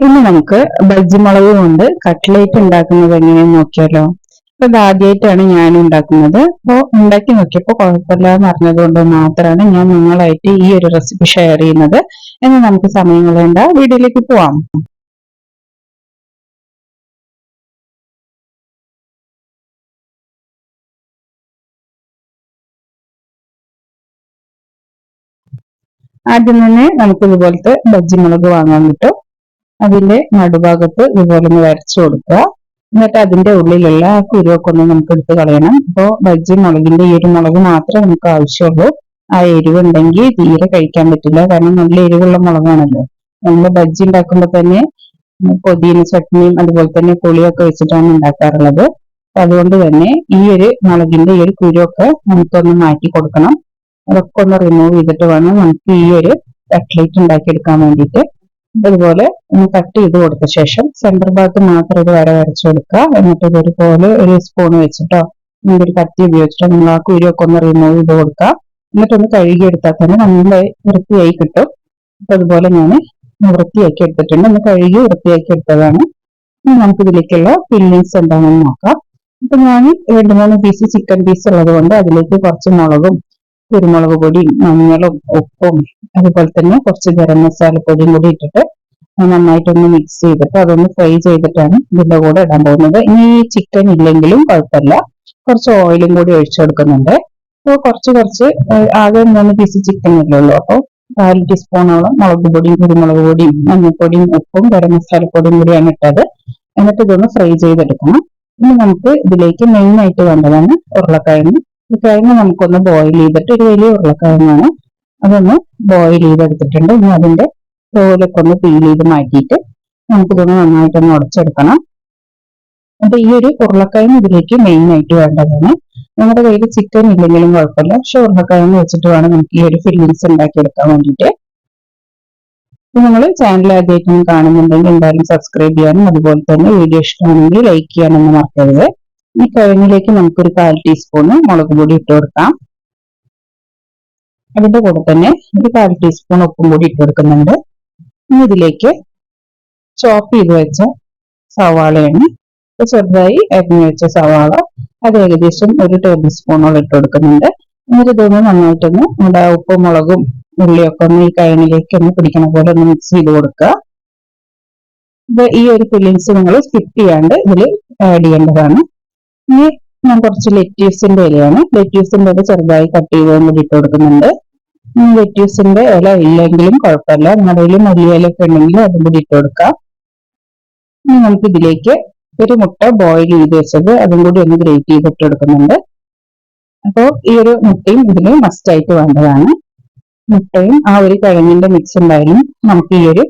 ഇനി നമുക്ക് ബജ്ജിമുളക് കൊണ്ട് കട്ട്ലേറ്റ് ഉണ്ടാക്കുന്നത് എങ്ങനെയെന്ന് നോക്കിയാലോ. അപ്പൊ ഇതാദ്യമായിട്ടാണ് ഞാൻ ഉണ്ടാക്കുന്നത്. അപ്പോൾ ഉണ്ടാക്കി നോക്കിയപ്പോൾ കുഴപ്പമില്ല എന്ന് അറിഞ്ഞതുകൊണ്ട് മാത്രമാണ് ഞാൻ നിങ്ങളായിട്ട് ഈ ഒരു റെസിപ്പി ഷെയർ ചെയ്യുന്നത്. എന്ന് നമുക്ക് സമയം കളയേണ്ട വീഡിയോയിലേക്ക് പോവാം. ആദ്യം തന്നെ നമുക്ക് ഇതുപോലത്തെ ബജ്ജി മുളക് വാങ്ങാൻ കിട്ടും. അതിന്റെ നടുഭാഗത്ത് ഇതുപോലെ ഒന്ന് വരച്ചു കൊടുക്കുക. എന്നിട്ട് അതിന്റെ ഉള്ളിലുള്ള ആ കുരുവൊക്കെ ഒന്ന് നമുക്ക് എടുത്ത് കളയണം. ഇപ്പോ ബജ്ജി മുളകിന്റെ ഈ ഒരു മുളക് മാത്രമേ നമുക്ക് ആവശ്യമുള്ളൂ. ആ എരിവ് ഉണ്ടെങ്കിൽ തീരെ കഴിക്കാൻ പറ്റില്ല. കാരണം നല്ല എരിവുള്ള മുളകാണല്ലോ. നമ്മൾ ബജ്ജി ഉണ്ടാക്കുമ്പോൾ തന്നെ പൊതിയും ചട്നിയും അതുപോലെ തന്നെ പുളിയൊക്കെ വെച്ചിട്ടാണ് ഉണ്ടാക്കാറുള്ളത്. അതുകൊണ്ട് തന്നെ ഈ ഒരു മുളകിന്റെ ഈ ഒരു കുരുവൊക്കെ നമുക്കൊന്ന് മാറ്റി കൊടുക്കണം. അതൊക്കെ ഒന്ന് റിമൂവ് ചെയ്തിട്ട് വേണം നമുക്ക് ഈ ഒരു കട്ട്ലേറ്റ് ഉണ്ടാക്കിയെടുക്കാൻ വേണ്ടിയിട്ട്. ഒന്ന് കട്ട് ചെയ്ത് കൊടുത്ത ശേഷം സെന്റർ ഭാഗത്ത് മാത്രം ഒരു വര വരച്ചു കൊടുക്കുക. എന്നിട്ട് ഇതൊരുപോലെ ഒരു സ്പൂൺ വെച്ചിട്ടോ ഒരു കത്തി ഉപയോഗിച്ചിട്ടോ നമ്മൾ ആ കുരുവൊക്കെ ഒന്ന് റിമൂവ് ചെയ്ത് കൊടുക്കുക. എന്നിട്ടൊന്ന് കഴുകി എടുത്താൽ തന്നെ നല്ല വൃത്തിയായി കിട്ടും. അപ്പൊ അതുപോലെ ഞാൻ വൃത്തിയാക്കി എടുത്തിട്ടുണ്ട്. ഒന്ന് കഴുകി വൃത്തിയാക്കി എടുത്തതാണ്. നമുക്ക് ഇതിലേക്കുള്ള ഫില്ലിങ്സ് എന്താണെന്ന് നോക്കാം. അപ്പൊ ഞാൻ രണ്ട് മൂന്ന് പീസ് ചിക്കൻ പീസ് ഉള്ളത് കൊണ്ട് അതിലേക്ക് കുറച്ച് മുളകും കുരുമുളക് പൊടിയും മഞ്ഞളും ഉപ്പും അതുപോലെ തന്നെ കുറച്ച് ഗരം മസാലപ്പൊടിയും കൂടി ഇട്ടിട്ട് നന്നായിട്ടൊന്ന് മിക്സ് ചെയ്തിട്ട് അതൊന്ന് ഫ്രൈ ചെയ്തിട്ടാണ് ഇതിന്റെ കൂടെ ഇടാൻ പോകുന്നത്. ഇനി ഈ ചിക്കൻ ഇല്ലെങ്കിലും കുഴപ്പമില്ല. കുറച്ച് ഓയിലും കൂടി ഒഴിച്ചു കൊടുക്കുന്നുണ്ട്. അപ്പോൾ കുറച്ച് കുറച്ച് ആകെ മൂന്ന് പീസ് ചിക്കൻ ഇല്ലുള്ളൂ അപ്പോൾ കാൽ ടീസ്പൂണോളം മുളക് പൊടിയും കുരുമുളക് പൊടിയും മഞ്ഞൾപ്പൊടിയും ഉപ്പും ഗരം മസാലപ്പൊടിയും കൂടിയാണ് ഇട്ടത്. എന്നിട്ട് ഇതൊന്ന് ഫ്രൈ ചെയ്തെടുക്കണം. ഇനി നമുക്ക് ഇതിലേക്ക് മെയിൻ ആയിട്ട് വേണ്ടതാണ് ഉരുളക്കിഴങ്ങ്. കിഴങ്ങ് നമുക്കൊന്ന് ബോയിൽ ചെയ്തിട്ട് ഒരു വലിയ ഉരുളക്കിഴങ്ങാണ്. അതൊന്ന് ബോയിൽ ചെയ്തെടുത്തിട്ടുണ്ട്. ഇനി അതിന്റെ തോലൊക്കെ ഒന്ന് പീൽ ചെയ്ത് മാറ്റിയിട്ട് നമുക്കിതൊന്ന് നന്നായിട്ടൊന്ന് ഉടച്ചെടുക്കണം. അപ്പൊ ഈ ഒരു ഉരുളക്കിഴങ്ങ് ഇതിലേക്ക് മെയിൻ ആയിട്ട് വേണ്ടതാണ്. നമ്മുടെ കയ്യിൽ ചിക്കൻ ഇല്ലെങ്കിലും കുഴപ്പമില്ല. പക്ഷെ ഉരുളക്കിഴങ്ങ് വെച്ചിട്ട് വേണം നമുക്ക് ഈ ഒരു ഫില്ലിങ്സ് ഉണ്ടാക്കിയെടുക്കാൻ വേണ്ടിയിട്ട്. നിങ്ങൾ ചാനൽ ആദ്യമായിട്ടൊന്നും കാണുന്നുണ്ടെങ്കിൽ എന്തായാലും സബ്സ്ക്രൈബ് ചെയ്യാനും അതുപോലെ തന്നെ വീഡിയോ ഇഷ്ടമാണെങ്കിൽ ലൈക്ക് ചെയ്യാനൊന്നും മറക്കരുത്. ഈ കിഴങ്ങിലേക്ക് നമുക്കൊരു കാൽ ടീസ്പൂണ് മുളക് പൊടി ഇട്ട് കൊടുക്കാം. അതിന്റെ കൂടെ തന്നെ ഒരു കാൽ ടീസ്പൂൺ ഉപ്പും കൂടി ഇട്ട് കൊടുക്കുന്നുണ്ട്. ഇനി ഇതിലേക്ക് ചോപ്പ് ചെയ്ത് വെച്ച സവാളയാണ്. ചെറുതായി അരിഞ്ഞു വെച്ച സവാള അത് ഏകദേശം ഒരു ടേബിൾ സ്പൂണോളം ഇട്ട് കൊടുക്കുന്നുണ്ട്. എന്നിട്ട് ഇതൊന്ന് നന്നായിട്ടൊന്ന് നമ്മുടെ ഉപ്പും മുളകും ഉള്ളിയൊക്കെ ഒന്ന് ഈ കയണിലേക്ക് ഒന്ന് പിടിക്കണ പോലെ ഒന്ന് മിക്സ് ചെയ്ത് കൊടുക്കുക. ഈ ഒരു ഫില്ലിങ്സ് നിങ്ങൾ സ്കിപ്പ് ചെയ്യാണ്ട് ഇതിൽ ആഡ് ചെയ്യേണ്ടതാണ്. ഇനി ഞാൻ കുറച്ച് ലെറ്റ്യൂസിന്റെ ഇലയാണ്. ലെറ്റ്യൂസിന്റെ ഇല ചെറുതായി കട്ട് ചെയ്തതും കൂടി ഇട്ട് കൊടുക്കുന്നുണ്ട്. ലെറ്റ്യൂസിന്റെ ഇല ഇല്ലെങ്കിലും കുഴപ്പമില്ല. നിങ്ങളുടെ കയ്യിൽ മല്ലിയിലൊക്കെ ഉണ്ടെങ്കിൽ അതും കൂടി ഇട്ട് കൊടുക്കാം. ഇനി നമുക്ക് ഇതിലേക്ക് ഒരു മുട്ട ബോയിൽ ചെയ്ത് വെച്ചത് അതും കൂടി ഒന്ന് ഗ്രേറ്റ് ചെയ്ത് ഇട്ട് കൊടുക്കുന്നുണ്ട്. അപ്പോൾ ഈ ഒരു മുട്ടയും ഇതിന് മസ്റ്റ് ആയിട്ട് വേണ്ടതാണ്. മുട്ടയും ആ ഒരു കിഴങ്ങിന്റെ മിക്സ് ഉണ്ടായാലും നമുക്ക് ഈ ഒരു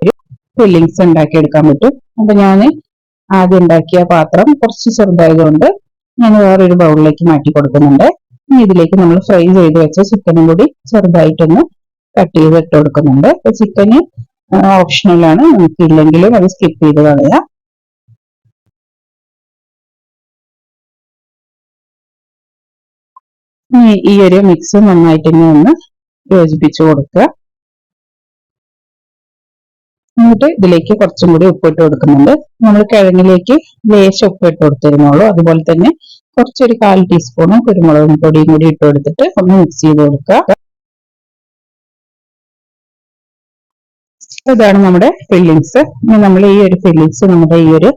ഫില്ലിങ്സ് ഉണ്ടാക്കിയെടുക്കാൻ പറ്റും. അപ്പൊ ഞാൻ ആദ്യം ഉണ്ടാക്കിയ പാത്രം കുറച്ച് ചെറുതായതുകൊണ്ട് ഞാൻ വേറൊരു ബൗളിലേക്ക് മാറ്റി കൊടുക്കുന്നുണ്ട്. ഇനി ഇതിലേക്ക് നമ്മൾ ഫ്രൈ ചെയ്ത് വെച്ച ചിക്കനും കൂടി ചെറുതായിട്ടൊന്ന് കട്ട് ചെയ്ത് ഇട്ട് കൊടുക്കുന്നുണ്ട്. അപ്പൊ ചിക്കന് ഓപ്ഷണലാണ് നമുക്ക് ഇല്ലെങ്കിലും അത് സ്കിപ്പ് ചെയ്ത് കളയാം. ഈ ഒരു മിക്സ് നന്നായിട്ട് ഒന്ന് യോജിപ്പിച്ചു കൊടുക്കുക. എന്നിട്ട് ഇതിലേക്ക് കുറച്ചും കൂടി ഉപ്പിട്ട് കൊടുക്കുന്നുണ്ട്. നമ്മൾ കിഴങ്ങിലേക്ക് ലേശം ഉപ്പിട്ട് കൊടുത്തിരുന്നുള്ളൂ അതുപോലെ തന്നെ കുറച്ചൊരു കാൽ ടീസ്പൂണ് കുരുമുളകും പൊടിയും കൂടി ഇട്ട് കൊടുത്തിട്ട് ഒന്ന് മിക്സ് ചെയ്ത് കൊടുക്കുക. ഇതാണ് നമ്മുടെ ഫില്ലിങ്സ് ഇനി നമ്മൾ ഈ ഒരു ഫില്ലിങ്സ് നമ്മുടെ ഈ ഒരു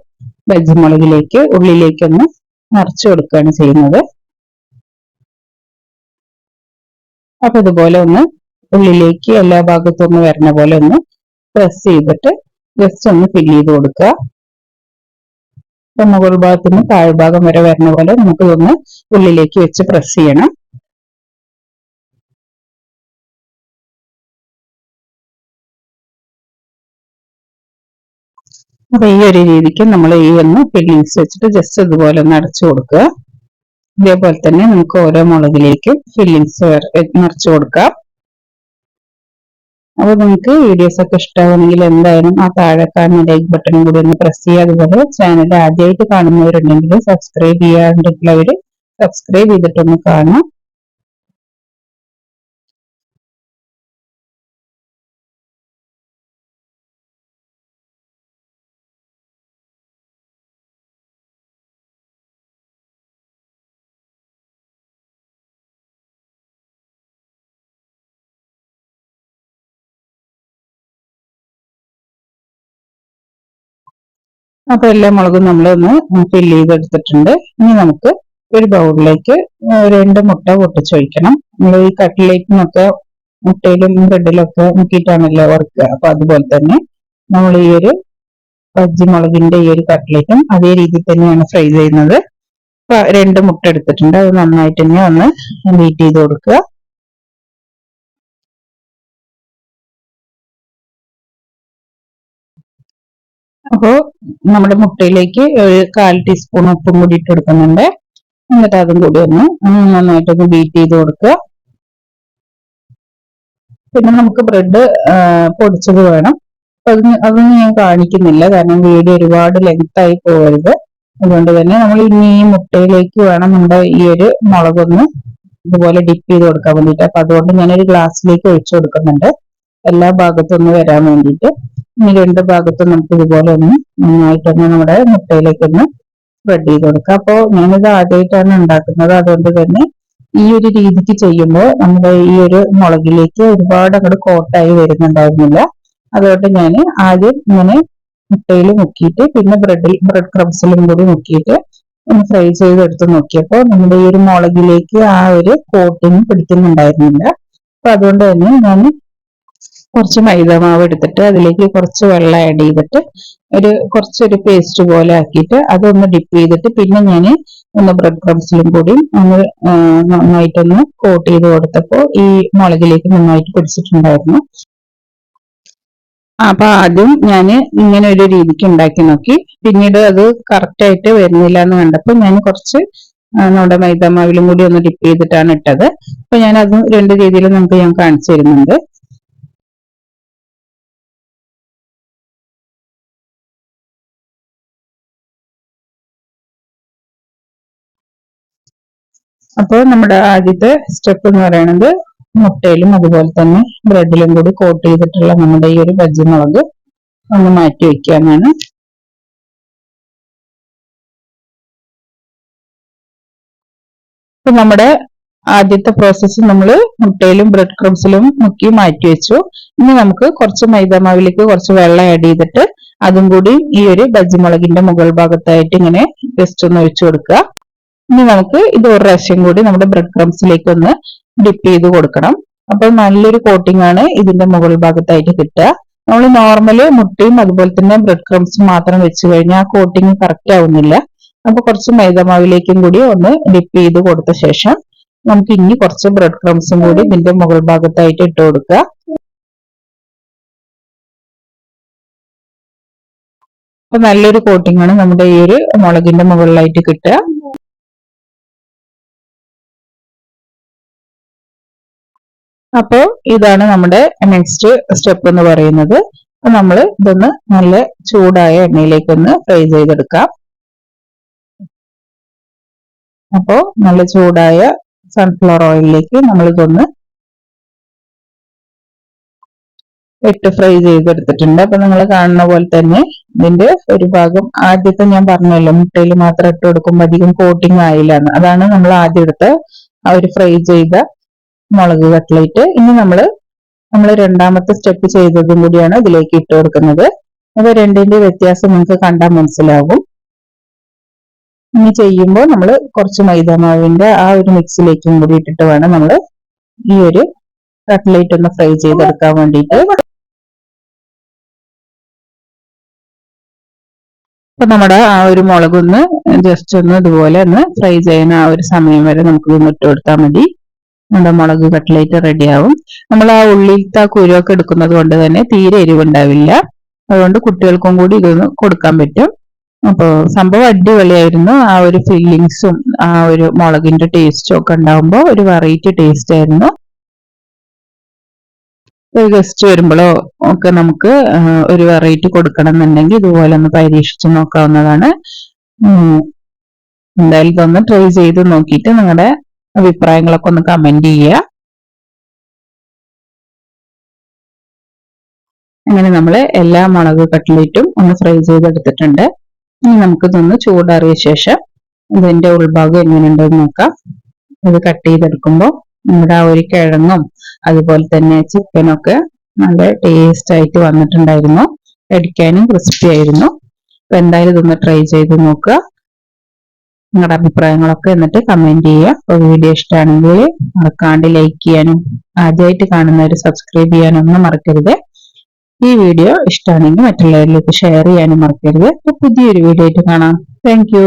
ബജ്ജി മുളകിലേക്ക് ഉള്ളിലേക്ക് ഒന്ന് നിറച്ചു കൊടുക്കുകയാണ് ചെയ്യുന്നത്. അപ്പൊ ഇതുപോലെ ഒന്ന് ഉള്ളിലേക്ക് എല്ലാ ഭാഗത്തും ഒന്ന് വരുന്ന പോലെ ഒന്ന് പ്രസ് ചെയ്തിട്ട് ജസ്റ്റ് ഒന്ന് ഫിൽ ചെയ്ത് കൊടുക്കുക. മുകൾ ഭാഗത്ത് നിന്ന് താഴ്ഭാഗം വരെ വരുന്ന പോലെ നമുക്ക് ഇതൊന്ന് ഉള്ളിലേക്ക് വെച്ച് പ്രസ് ചെയ്യണം. അപ്പൊ ഈ ഒരു രീതിക്ക് നമ്മൾ ഈ ഒന്ന് ഫില്ലിങ്സ് വെച്ചിട്ട് ജസ്റ്റ് ഇതുപോലെ ഒന്ന് അടച്ചു കൊടുക്കുക. ഇതേപോലെ തന്നെ നമുക്ക് ഓരോ മുളകിലേക്കും ഫില്ലിങ്സ് നിറച്ചു കൊടുക്കാം. അപ്പൊ നിങ്ങൾക്ക് വീഡിയോസ് ഒക്കെ ഇഷ്ടമാണെങ്കിൽ എന്തായാലും ആ താഴെ കാണുന്ന ലൈക്ക് ബട്ടൺ കൂടി ഒന്ന് പ്രസ് ചെയ്യുക. അതുപോലെ ചാനൽ ആദ്യമായിട്ട് കാണുന്നവരുണ്ടെങ്കിൽ സബ്സ്ക്രൈബ് ചെയ്യാറുണ്ടെങ്കിലവര് സബ്സ്ക്രൈബ് ചെയ്തിട്ടൊന്ന് കാണാം അപ്പൊ എല്ലാ മുളകും നമ്മൾ ഒന്ന് ഫില്ല് ചെയ്തെടുത്തിട്ടുണ്ട്. ഇനി നമുക്ക് ഒരു ബൗളിലേക്ക് രണ്ട് മുട്ട പൊട്ടിച്ചൊഴിക്കണം നമ്മൾ ഈ കട്ടിലേക്കിനൊക്കെ മുട്ടയിലും ബ്രെഡിലും ഒക്കെ മുക്കിയിട്ടാണല്ലോ വറുക്കുക. അപ്പൊ അതുപോലെ തന്നെ നമ്മൾ ഈ ഒരു പജ്ജിമുളകിന്റെ ഈ ഒരു കട്ടിലേക്കും അതേ രീതിയിൽ തന്നെയാണ് ഫ്രൈ ചെയ്യുന്നത്. രണ്ട് മുട്ട എടുത്തിട്ടുണ്ട്. അത് നന്നായിട്ട് തന്നെ ഒന്ന് ബീറ്റ് ചെയ്ത് കൊടുക്കുക. അപ്പോ നമ്മുടെ മുട്ടയിലേക്ക് ഒരു കാൽ ടീസ്പൂൺ ഉപ്പും കൂടി ഇട്ട് കൊടുക്കുന്നുണ്ട്. എന്നിട്ട് അതും കൂടി ഒന്ന് നന്നായിട്ടൊന്ന് ബീറ്റ് ചെയ്ത് കൊടുക്കുക. പിന്നെ നമുക്ക് ബ്രെഡ് പൊടിച്ചത് വേണം. അതൊന്നും അതൊന്നും ഞാൻ കാണിക്കുന്നില്ല. കാരണം വീഡിയോ ഒരുപാട് ലെങ്ത് ആയി പോകരുത്. അതുകൊണ്ട് തന്നെ നമ്മൾ ഇനി ഈ മുട്ടയിലേക്ക് വേണം നമ്മുടെ ഈ ഒരു മുളകൊന്ന് ഇതുപോലെ ഡിപ്പ് ചെയ്ത് കൊടുക്കാൻ വേണ്ടിയിട്ട്. അപ്പൊ അതുകൊണ്ട് ഞാനൊരു ഗ്ലാസ്സിലേക്ക് ഒഴിച്ചു കൊടുക്കുന്നുണ്ട്. എല്ലാ ഭാഗത്തും ഒന്ന് വരാൻ വേണ്ടിയിട്ട്. ഇനി രണ്ട് ഭാഗത്തും നമുക്ക് ഇതുപോലെ ഒന്ന് നന്നായിട്ടൊന്ന് നമ്മുടെ മുട്ടയിലേക്ക് ഒന്ന് സ്പ്രെഡ് ചെയ്ത് കൊടുക്കുക അപ്പോൾ ഞാനിത് ആദ്യമായിട്ടാണ് ഉണ്ടാക്കുന്നത്. അതുകൊണ്ട് തന്നെ ഈ ഒരു രീതിക്ക് ചെയ്യുമ്പോൾ നമ്മുടെ ഈ ഒരു മുളകിലേക്ക് ഒരുപാട് അങ്ങോട്ട് കോട്ടായി വരുന്നുണ്ടായിരുന്നില്ല. അതുകൊണ്ട് ഞാൻ ആദ്യം ഇങ്ങനെ മുട്ടയിൽ മുക്കിയിട്ട് പിന്നെ ബ്രെഡിൽ ബ്രെഡ് ക്രംസിലും കൂടി മുക്കിയിട്ട് ഒന്ന് ഫ്രൈ ചെയ്തെടുത്ത് നോക്കിയപ്പോൾ നമ്മുടെ ഈ ഒരു മുളകിലേക്ക് ആ ഒരു കോട്ടിങ് പിടിക്കുന്നുണ്ടായിരുന്നില്ല. അപ്പൊ അതുകൊണ്ട് തന്നെ ഞാൻ കുറച്ച് മൈദമാവ് എടുത്തിട്ട് അതിലേക്ക് കുറച്ച് വെള്ളം ആഡ് ചെയ്തിട്ട് ഒരു കുറച്ചൊരു പേസ്റ്റ് പോലെ ആക്കിയിട്ട് അതൊന്ന് ഡിപ്പ് ചെയ്തിട്ട് പിന്നെ ഞാൻ ഒന്ന് ബ്രെഡ് ക്രംസിലും കൂടി ഒന്ന് നന്നായിട്ടൊന്ന് കോട്ട് ചെയ്ത് കൊടുത്തപ്പോൾ ഈ മുളകിലേക്ക് നന്നായിട്ട് പിടിച്ചിട്ടുണ്ടായിരുന്നു. അപ്പൊ ആദ്യം ഞാൻ ഇങ്ങനെ ഒരു രീതിക്ക് ഉണ്ടാക്കി നോക്കി. പിന്നീട് അത് കറക്റ്റ് ആയിട്ട് വരുന്നില്ല എന്ന് കണ്ടപ്പോൾ ഞാൻ കുറച്ച് നമ്മുടെ മൈദാമാവിലും കൂടി ഒന്ന് ഡിപ്പ് ചെയ്തിട്ടാണ് ഇട്ടത്. അപ്പൊ ഞാൻ അത് രണ്ട് രീതിയിൽ നമുക്ക് ഞാൻ കാണിച്ചു തരുന്നുണ്ട്. അപ്പോൾ നമ്മുടെ ആദ്യത്തെ സ്റ്റെപ്പ് എന്ന് പറയുന്നത് മുട്ടയിലും അതുപോലെ തന്നെ ബ്രെഡിലും കൂടി കോട്ട് ചെയ്തിട്ടുള്ള നമ്മുടെ ഈ ഒരു ബജ്ജി മുളക് ഒന്ന് മാറ്റി വെക്കാനാണ്. ഇപ്പൊ നമ്മുടെ ആദ്യത്തെ പ്രോസസ്സ് നമ്മൾ മുട്ടയിലും ബ്രെഡ് ക്രംസിലും മുക്കി മാറ്റി വെച്ചു. ഇനി നമുക്ക് കുറച്ച് മൈദാമാവിലേക്ക് കുറച്ച് വെള്ളം ആഡ് ചെയ്തിട്ട് അതും കൂടി ഈ ഒരു ബജ്ജി മുളകിന്റെ മുകൾ ഭാഗത്തായിട്ട് ഇങ്ങനെ ജസ്റ്റ് ഒന്ന് ഒഴിച്ചു കൊടുക്കുക. ഇനി നമുക്ക് ഇത് ഒരു പ്രാവശ്യം കൂടി നമ്മുടെ ബ്രെഡ് ക്രംസിലേക്ക് ഒന്ന് ഡിപ്പ് ചെയ്ത് കൊടുക്കണം. അപ്പൊ നല്ലൊരു കോട്ടിംഗ് ആണ് ഇതിന്റെ മുകൾ ഭാഗത്തായിട്ട് കിട്ടുക. നമ്മൾ നോർമൽ മുട്ടയും അതുപോലെ തന്നെ ബ്രെഡ് ക്രംസും മാത്രം വെച്ച് കഴിഞ്ഞാൽ ആ കോട്ടിങ് കറക്റ്റ് ആവുന്നില്ല. അപ്പൊ കുറച്ച് മൈദമാവിലേക്കും കൂടി ഒന്ന് ഡിപ്പ് ചെയ്ത് കൊടുത്ത ശേഷം നമുക്ക് ഇനി കുറച്ച് ബ്രെഡ് ക്രംസും കൂടി ഇതിന്റെ മുകൾ ഭാഗത്തായിട്ട് ഇട്ട് കൊടുക്കുക. അപ്പൊ നല്ലൊരു കോട്ടിംഗ് ആണ് നമ്മുടെ ഈ ഒരു മുളകിന്റെ മുകളിലായിട്ട് കിട്ടുക. അപ്പോൾ ഇതാണ് നമ്മുടെ നെക്സ്റ്റ് സ്റ്റെപ്പ് എന്ന് പറയുന്നത്. നമ്മൾ ഇതൊന്ന് നല്ല ചൂടായ എണ്ണയിലേക്ക് ഒന്ന് ഫ്രൈ ചെയ്തെടുക്കാം. അപ്പോ നല്ല ചൂടായ സൺഫ്ലവർ ഓയിലിലേക്ക് നമ്മൾ ഇതൊന്ന് ഇട്ട് ഫ്രൈ ചെയ്തെടുത്തിട്ടുണ്ട്. അപ്പൊ നിങ്ങൾ കാണുന്ന പോലെ തന്നെ ഇതിന്റെ ഒരു ഭാഗം ആദ്യത്തെ ഞാൻ പറഞ്ഞല്ലോ മുട്ടയിൽ മാത്രം ഇട്ട് കൊടുക്കുമ്പോൾ അധികം കോട്ടിങ് ആയില്ല അതാണ് നമ്മൾ ആദ്യം എടുത്ത് ആ ഒരു ഫ്രൈ ചെയ്ത മുളക് കട്ട്ലേറ്റ്. ഇനി നമ്മൾ നമ്മൾ രണ്ടാമത്തെ സ്റ്റെപ്പ് ചെയ്തതും കൂടിയാണ് ഇതിലേക്ക് ഇട്ട് കൊടുക്കുന്നത്. അപ്പൊ രണ്ടിന്റെ വ്യത്യാസം നിങ്ങൾക്ക് കണ്ടാൽ മനസ്സിലാകും ഇനി ചെയ്യുമ്പോൾ നമ്മൾ കുറച്ച് മൈദാമാവിന്റെ ആ ഒരു മിക്സിലേക്കും കൂടി ഇട്ടിട്ട് വേണം നമ്മൾ ഈ ഒരു കട്ട്ലേറ്റ് ഒന്ന് ഫ്രൈ ചെയ്തെടുക്കാൻ വേണ്ടിയിട്ട്. അപ്പൊ നമ്മുടെ ആ ഒരു മുളകൊന്ന് ജസ്റ്റ് ഒന്ന് ഇതുപോലെ ഒന്ന് ഫ്രൈ ചെയ്യുന്ന ആ ഒരു സമയം വരെ നമുക്ക് ഇട്ട് കൊടുത്താൽ മതി. നമ്മുടെ മുളക് കട്ട്ലേറ്റ് റെഡിയാവും നമ്മൾ ആ ഉള്ളിലത്തെ ആ കുരുവൊക്കെ എടുക്കുന്നത് കൊണ്ട് തന്നെ തീരെ എരിവുണ്ടാവില്ല. അതുകൊണ്ട് കുട്ടികൾക്കും കൂടി ഇതൊന്ന് കൊടുക്കാൻ പറ്റും. അപ്പോൾ സംഭവം അടിപൊളിയായിരുന്നു. ആ ഒരു ഫീലിങ്സും ആ ഒരു മുളകിന്റെ ടേസ്റ്റും ഒക്കെ ഉണ്ടാവുമ്പോൾ ഒരു വെറൈറ്റി ടേസ്റ്റ് ആയിരുന്നു. ഒരു ഗസ്റ്റ് വരുമ്പോഴോ ഒക്കെ നമുക്ക് ഒരു വെറൈറ്റി കൊടുക്കണം എന്നുണ്ടെങ്കിൽ ഇതുപോലെ ഒന്ന് പരീക്ഷിച്ചു നോക്കാവുന്നതാണ്. എന്തായാലും ഇതൊന്ന് ട്രൈ ചെയ്ത് നോക്കിയിട്ട് നിങ്ങളുടെ അഭിപ്രായങ്ങളൊക്കെ ഒന്ന് കമന്റ് ചെയ്യുക. അങ്ങനെ നമ്മൾ എല്ലാ മുളക് കട്ട്ലേറ്റും ഒന്ന് ഫ്രൈ ചെയ്തെടുത്തിട്ടുണ്ട്. ഇനി നമുക്കിതൊന്ന് ചൂടാറിയ ശേഷം ഇതിന്റെ ഉൾഭാഗം എങ്ങനെയുണ്ടെന്ന് നോക്കാം. ഇത് കട്ട് ചെയ്തെടുക്കുമ്പോൾ നമ്മുടെ ആ ഒരു കിഴങ്ങും അതുപോലെ തന്നെ ചിക്കനൊക്കെ നല്ല ടേസ്റ്റ് ആയിട്ട് വന്നിട്ടുണ്ടായിരുന്നു. കടിക്കാനും ക്രിസ്പി ആയിരുന്നു. അപ്പൊ എന്തായാലും ഇതൊന്ന് ട്രൈ ചെയ്ത് നോക്കുക. നിങ്ങളുടെ അഭിപ്രായങ്ങളൊക്കെ എന്നിട്ട് കമന്റ് ചെയ്യുക. അപ്പൊ വീഡിയോ ഇഷ്ടമാണെങ്കിൽ മറക്കാണ്ട് ലൈക്ക് ചെയ്യാനും ആദ്യമായിട്ട് കാണുന്നവർ സബ്സ്ക്രൈബ് ചെയ്യാനൊന്നും മറക്കരുത്. ഈ വീഡിയോ ഇഷ്ടമാണെങ്കിൽ മറ്റുള്ളവരിലേക്ക് ഷെയർ ചെയ്യാനും മറക്കരുത്. അപ്പൊ പുതിയൊരു വീഡിയോ ആയിട്ട് കാണാം. താങ്ക്